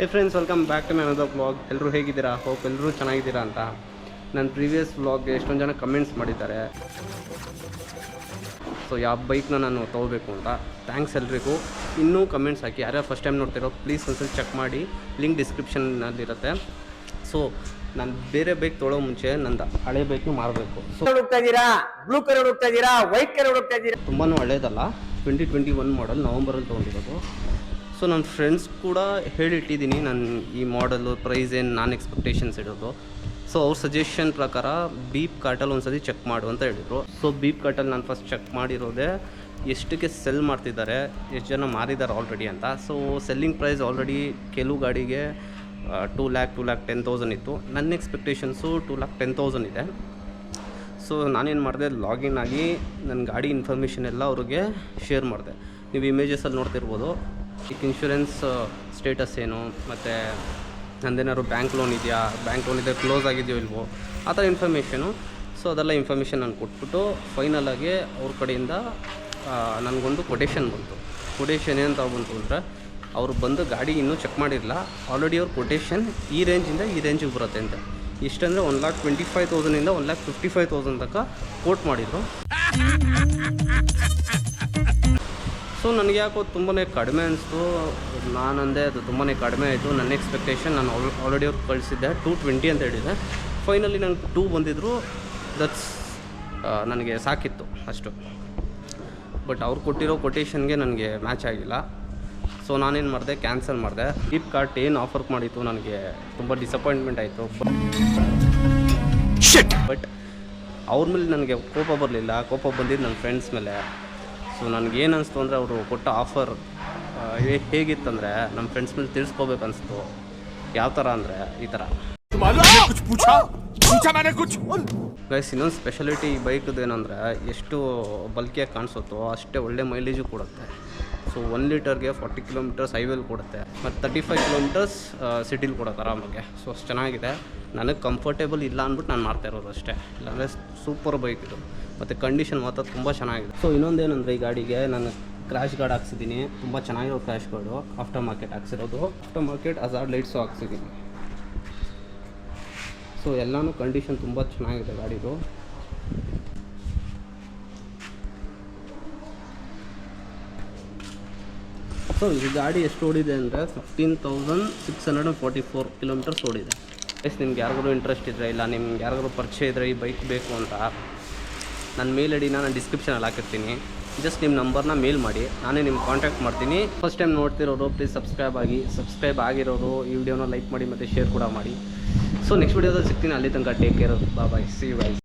ಏ friends welcome back to my blog ಎಲ್ಲರೂ ಹೇಗಿದ್ದೀರಾ? ಹೋಪ್ ಎಲ್ಲರೂ ಚೆನ್ನಾಗಿದ್ದೀರಾ ಅಂತ. ನನ್ನ ಪ್ರೀವಿಯಸ್ ವ್ಲಾಗ್ಗೆ ಎಷ್ಟೊಂದು ಜನ ಕಮೆಂಟ್ಸ್ ಮಾಡಿದ್ದಾರೆ. ಸೊ ಯಾವ ಬೈಕ್ನ ನಾನು ತೊಗೋಬೇಕು ಅಂತ. ಥ್ಯಾಂಕ್ಸ್ ಎಲ್ರಿಗೂ. ಇನ್ನೂ ಕಮೆಂಟ್ಸ್ ಹಾಕಿ ಯಾರ್ಯಾರು ಫಸ್ಟ್ ಟೈಮ್ ನೋಡ್ತಿರೋ ಪ್ಲೀಸ್ ಒಂದ್ಸಲ ಚೆಕ್ ಮಾಡಿ. ಲಿಂಕ್ ಡಿಸ್ಕ್ರಿಪ್ಷನ್ನಲ್ಲಿರುತ್ತೆ ಸೊ ನಾನು ಬೇರೆ ಬೈಕ್ ತೊಳೋ ಮುಂಚೆ ನಂದು ಹಳೆ ಬೈಕ್ ಮಾರಬೇಕು. ಸೊ ಹುಡುಕ್ತಾ ಇದ್ದೀರಾ ಬ್ಲೂ ಕಲರ್ ಹುಡುಕ್ತಾ ಇದ್ದೀರಾ ವೈಟ್ ಕಲರ್ ಹುಡುಕ್ತಾ ಇದ್ದೀರಾ ತುಂಬಾ ಒಳ್ಳೇದಲ್ಲ ಟ್ವೆಂಟಿ ಟ್ವೆಂಟಿ ಒನ್ ಮಾಡಲ್ ನವಂಬರಲ್ಲಿ ತೊಗೊಂಡಿರೋದು. ಸೊ ನನ್ನ ಫ್ರೆಂಡ್ಸ್ ಕೂಡ ಹೇಳಿಟ್ಟಿದ್ದೀನಿ ನಾನು ಈ ಮಾಡಲು ಪ್ರೈಸ್ ಏನು ನಾನು ಎಕ್ಸ್ಪೆಕ್ಟೇಷನ್ಸ್ ಇಡೋದು ಸೊ ಅವ್ರ ಸಜೆಷನ್ ಪ್ರಕಾರ ಬೀಪ್ ಕಾರ್ಟಲ್ಲಿ ಒಂದು ಚೆಕ್ ಮಾಡು ಅಂತ ಹೇಳಿದರು. ಸೊ ಬೀಪ್ ಕಾರ್ಟಲ್ಲಿ ನಾನು ಫಸ್ಟ್ ಚೆಕ್ ಮಾಡಿರೋದೆ ಎಷ್ಟಕ್ಕೆ ಸೆಲ್ ಮಾಡ್ತಿದ್ದಾರೆ, ಎಷ್ಟು ಜನ ಮಾರಿದ್ದಾರೆ ಆಲ್ರೆಡಿ ಅಂತ. ಸೊ ಸೆಲ್ಲಿಂಗ್ ಪ್ರೈಸ್ ಆಲ್ರೆಡಿ ಕೆಲವು ಗಾಡಿಗೆ two lakh two lakh ten thousand ಇತ್ತು. ನನ್ನ expectations two lakh ten thousand ಇದೆ. ಸೊ ನಾನೇನು ಮಾಡಿದೆ ಲಾಗಿನ್ ಆಗಿ ನನ್ನ ಗಾಡಿ ಇನ್ಫಾರ್ಮೇಷನ್ ಎಲ್ಲ ಅವ್ರಿಗೆ ಶೇರ್ ಮಾಡಿದೆ. ನೀವು ಇಮೇಜಸಲ್ಲಿ ನೋಡ್ತಿರ್ಬೋದು. ಈಗ ಇನ್ಶೂರೆನ್ಸ್ ಸ್ಟೇಟಸ್ ಏನು, ಮತ್ತು ನಂದೇನಾದ್ರು ಬ್ಯಾಂಕ್ ಲೋನ್ ಇದೆಯಾ? ಬ್ಯಾಂಕ್ ಲೋನ್ ಇದೆ ಕ್ಲೋಸ್ ಆಗಿದೆಯೋ ಇಲ್ವೋ? ಆ ಥರ ಇನ್ಫಾರ್ಮೇಷನು ಸೊ ಅದೆಲ್ಲ ಇನ್ಫಾರ್ಮೇಷನ್ ನಾನು ಕೊಟ್ಬಿಟ್ಟು ಫೈನಲಾಗಿ ಅವ್ರ ಕಡೆಯಿಂದ ನನಗೊಂದು ಕೊಟೇಷನ್ ಬಂತು. ಕೊಟೇಷನ್ ಏನಂತ ಬಂತು ಅಂದರೆ, ಅವರು ಬಂದು ಗಾಡಿ ಇನ್ನೂ ಚೆಕ್ ಮಾಡಿರಲಿಲ್ಲ. ಆಲ್ರೆಡಿ ಅವ್ರ ಕೊಟೇಷನ್ ಈ ರೇಂಜಿಂದ ಈ ರೇಂಜಿಗೆ ಬರುತ್ತೆ ಅಂತ. ಇಷ್ಟಂದರೆ one lakh twenty five ತೌಸಂಡಿಂದ one lakh fifty five thousand ತನಕ ಕೋಟ್ ಮಾಡಿದರು. ಸೊ ನನಗೆ ಯಾಕೋ ತುಂಬಾ ಕಡಿಮೆ ಅನಿಸ್ತು. ನಾನಂದೆ ಅದು ತುಂಬಾ ಕಡಿಮೆ ಆಯಿತು. ನನ್ನ ಎಕ್ಸ್ಪೆಕ್ಟೇಷನ್ ನಾನು ಆಲ್ ಆಲ್ರೆಡಿ ಅವ್ರು ಕಳಿಸಿದ್ದೆ. ಟೂ ಟ್ವೆಂಟಿ ಅಂತ ಹೇಳಿದ್ದೆ ಫೈನಲಿ ನಂಗೆ ಟೂ ಬಂದಿದ್ದರು ದಟ್ಸ್ ನನಗೆ ಸಾಕಿತ್ತು ಅಷ್ಟು. ಬಟ್ ಅವ್ರು ಕೊಟ್ಟಿರೋ ಕೊಟೇಷನ್ಗೆ ನನಗೆ ಮ್ಯಾಚ್ ಆಗಿಲ್ಲ. ಸೊ ನಾನೇನು ಮಾಡಿದೆ? ಕ್ಯಾನ್ಸಲ್ ಮಾಡಿದೆ. ಫ್ಲಿಪ್ಕಾರ್ಟ್ ಏನು ಆಫರ್ ಮಾಡಿತ್ತು ನನಗೆ ತುಂಬ ಡಿಸಪಾಯಿಂಟ್ಮೆಂಟ್ ಆಯಿತು. ಬಟ್ ಅವ್ರ ಮೇಲೆ ನನಗೆ ಕೋಪ ಬರಲಿಲ್ಲ. ಕೋಪ ಬಂದಿದ್ದು ನನ್ನ ಫ್ರೆಂಡ್ಸ್ ಮೇಲೆ. ಸೊ ನನಗೇನು ಅನಿಸ್ತು ಅಂದರೆ ಅವರು ಕೊಟ್ಟ ಆಫರ್ ಹೇಗಿತ್ತಂದರೆ ನಮ್ಮ ಫ್ರೆಂಡ್ಸ್ ಮೇಲೆ ತಿಳಿಸ್ಕೋಬೇಕು ಅನಿಸ್ತು. ಯಾವ ಥರ ಅಂದರೆ ಈ ಥರ ಗೈಸ್ ಇನ್ನೊಂದು ಸ್ಪೆಷಾಲಿಟಿ ಈ ಬೈಕ್ದು ಏನಂದರೆ ಎಷ್ಟು ಬಲ್ಕಿಯಾಗಿ ಕಾಣಿಸುತ್ತೋ ಅಷ್ಟೇ ಒಳ್ಳೆ ಮೈಲೇಜು ಕೊಡುತ್ತೆ. ಸೊ ಒನ್ ಲೀಟರ್ಗೆ ಫಾರ್ಟಿ ಕಿಲೋಮೀಟರ್ಸ್ ಹೈವೇಲಿ ಕೊಡುತ್ತೆ. ಮತ್ತು ತರ್ಟಿ ಫೈವ್ ಕಿಲೋಮೀಟರ್ಸ್ ಸಿಟಿಲಿ ಕೊಡುತ್ತೆ ಆರಾಮಾಗೆ. ಸೊ ಅಷ್ಟು ಚೆನ್ನಾಗಿದೆ. ನನಗೆ ಕಂಫರ್ಟೇಬಲ್ ಇಲ್ಲ ಅಂದ್ಬಿಟ್ಟು ನಾನು ಮಾಡ್ತಾ ಇರೋದು ಅಷ್ಟೇ. ಇಲ್ಲಾಂದರೆ ಸೂಪರ್ ಬೈಕ್ ಇದು. ಮತ್ತು ಕಂಡೀಷನ್ ಮಾತ್ರ ತುಂಬ ಚೆನ್ನಾಗಿದೆ. ಸೊ ಇನ್ನೊಂದೇನೆಂದರೆ ಈ ಗಾಡಿಗೆ ನಾನು ಕ್ರ್ಯಾಶ್ ಗಾರ್ಡ್ ಹಾಕ್ಸಿದ್ದೀನಿ. ತುಂಬ ಚೆನ್ನಾಗಿರೋ ಕ್ರ್ಯಾಶ್ ಗಾರ್ಡು ಆಫ್ಟರ್ ಮಾರ್ಕೆಟ್ ಹಾಕ್ಸಿರೋದು. ಆಫ್ಟರ್ ಮಾರ್ಕೆಟ್ ಅಜಾರ್ಡ್ ಲೈಟ್ಸು ಹಾಕ್ಸಿದ್ದೀನಿ. ಸೊ ಎಲ್ಲನೂ ಕಂಡೀಷನ್ ತುಂಬ ಚೆನ್ನಾಗಿದೆ ಗಾಡಿದು. ಸೊ ಈ ಗಾಡಿ ಎಷ್ಟು ಓಡಿದೆ ಅಂದರೆ fifteen thousand six hundred and forty four kilometres ಓಡಿದೆ. ಎಸ್ ನಿಮ್ಗೆ ಯಾರಿಗೂ ಇಂಟ್ರೆಸ್ಟ್ ಇದ್ದರೆ ಇಲ್ಲ, ನಿಮ್ಗೆ ಯಾರಿಗೂ ಪರಿಚಯ ಇದ್ದರೆ ಈ ಬೈಕ್ ಬೇಕು ಅಂತ ನನ್ನ ಮೇಲ್ ಐಡಿನ ನಾನು ಡಿಸ್ಕ್ರಿಪ್ಷನಲ್ಲಿ ಹಾಕಿರ್ತೀನಿ. ಜಸ್ಟ್ ನಿಮ್ಮ ನಂಬರ್ನ ಮೇಲ್ ಮಾಡಿ, ನಾನೇ ನಿಮ್ಗೆ ಕಾಂಟ್ಯಾಕ್ಟ್ ಮಾಡ್ತೀನಿ. ಫಸ್ಟ್ ಟೈಮ್ ನೋಡ್ತಿರೋರು ಪ್ಲೀಸ್ ಸಬ್ಸ್ಕ್ರೈಬ್ ಆಗಿ ಸಬ್ಸ್ಕ್ರೈಬ್ ಆಗಿರೋರು, ಈ ವಿಡಿಯೋನ ಲೈಕ್ ಮಾಡಿ ಮತ್ತು ಶೇರ್ ಕೂಡ ಮಾಡಿ. ಸೊ ನೆಕ್ಸ್ಟ್ ವಿಡಿಯೋದಲ್ಲಿ ಸಿಗ್ತೀನಿ, ಅಲ್ಲಿ ತನಕ ಟೇಕ್ ಕೇರ್ ಬಾ ಬಾಯ್ ಸಿ ಬಾಯ್